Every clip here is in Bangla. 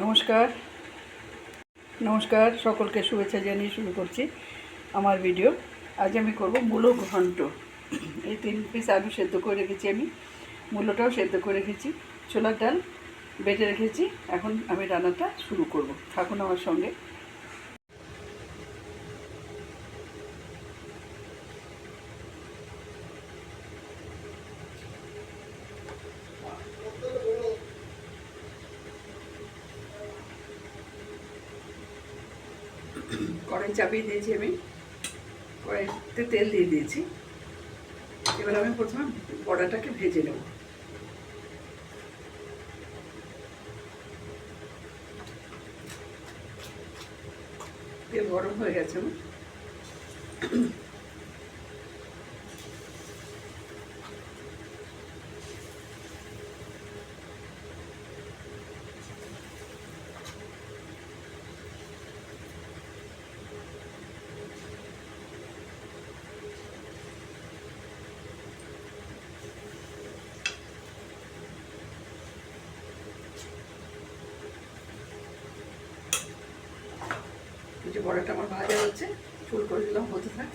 নমস্কার। নমস্কার, সকলকে শুভেচ্ছা জানিয়ে শুরু করছি আমার ভিডিও আজ আমি করব মূলো ঘন্ট। এই তিন পিস আলু সেদ্ধ করে রেখেছি আমি। মূলোটাও সেদ্ধ করে রেখেছি। ছোলার ডাল বেটে রেখেছি। এখন আমি রান্নাটা শুরু করব। থাকুন আমার সঙ্গে। কড়াই চাপিয়ে দিয়েছি আমি। কড়াইতে তেল দিয়ে দিয়েছি। এবার আমি প্রথমে বড়াটাকে ভেজে নেব। তেল গরম হয়ে গেছে যে বড়াটা আমার ভাজা হচ্ছে ফুল করে দিলাম, হতে থাক।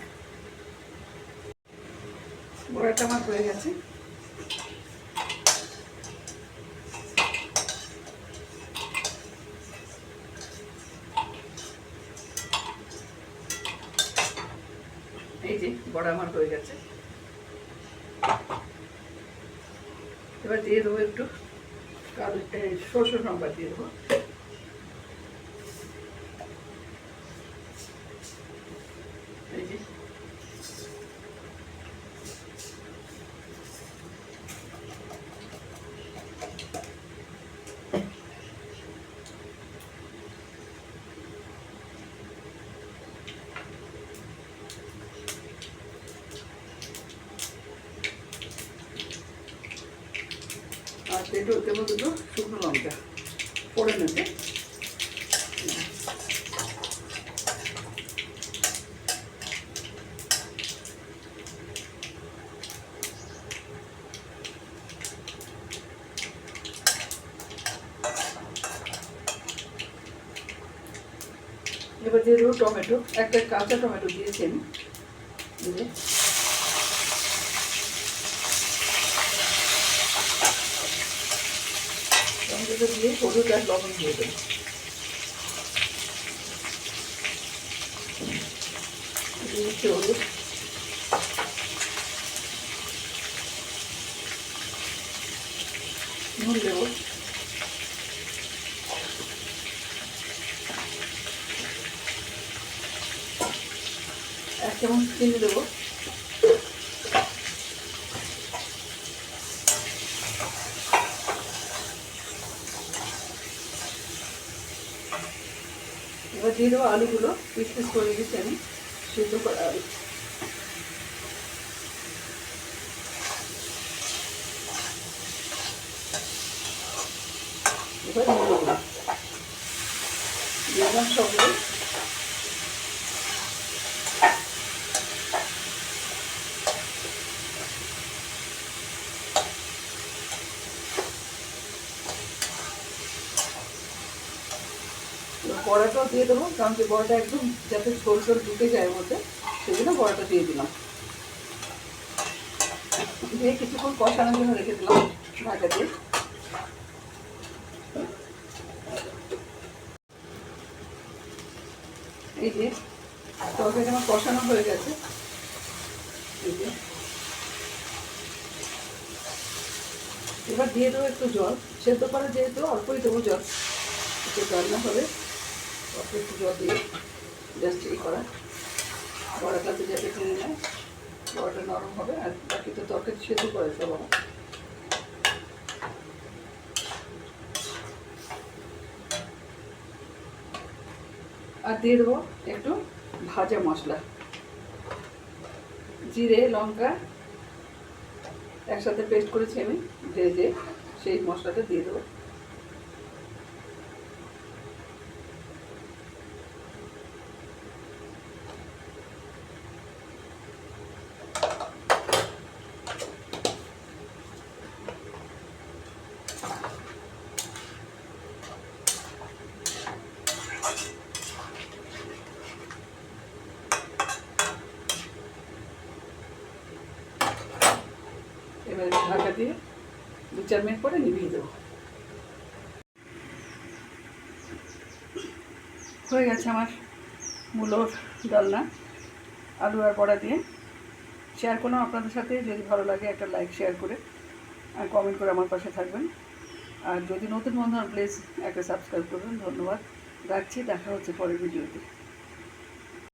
বড়াটা আমার হয়ে গেছে। এই যে, বড়া আমার হয়ে গেছে। এবার দিয়ে দেবো একটু কালো সরষে লঙ্কা দিয়ে দেবো এই যে দেবো দেবো দুটো শুকনো লঙ্কা পড়ে নেবে। এবার দিয়ে দেবো টমেটো, একটা কাঁচা টমেটো দিয়েছি আমি। এই যে। টমেটোটা দিয়ে হলুদ আর লবণ দিয়ে দেবো। এক চামচ চিনি দেবো। দিয়ে দেবো আলুগুলো পিস করে দিচ্ছি আমি সিদ্ধ করা আলু। এবার দিয়ে দিলাম সবগুলো। বড়াটাও দিয়ে দেবো, কারণ যে বড়াটা একদম যাতে ঝোল ঝোল ঢুকে যায় মধ্যে সেই জন্য বড়াটা দিয়ে দিলাম। দিয়ে কিছুক্ষণ কষানোর জন্য রেখে দিলাম ঢাকা দিয়ে। এই যে তরকারিটা আমার কষানো হয়ে গেছে। এই যে। এবার দিয়ে দেবো একটু জল। সেদ্ধ করা যেহেতু অল্পই দেবো জল, একটু রান্না হবে অল্প একটু জল দিয়ে জাস্ট করা। বড়াটাতে যাতে টেনে নেয় বড়াটা নরম হবে, আর বাকি তো তরকারি সেদ্ধ করে সব আর দিয়ে দেবো একটু ভাজা মশলা। জিরে, লঙ্কা একসাথে পেস্ট করেছি আমি, ভেজে সেই মশলাটা দিয়ে দেবো এবার ঢাকা দিয়ে দু চার মিনিট পরে নিভিয়ে দেবো। হয়ে গেছে আমার মূলোর ডালনা, আলু আর বড়া দিয়ে। শেয়ার করলাম আপনাদের সাথে, যদি ভালো লাগে একটা লাইক শেয়ার করে আর কমেন্ট করে আমার পাশে থাকবেন। আর যদি নতুন বন্ধু প্লিজ একটা সাবস্ক্রাইব করবেন। ধন্যবাদ। রাখছি, দেখা হচ্ছে পরের ভিডিওতে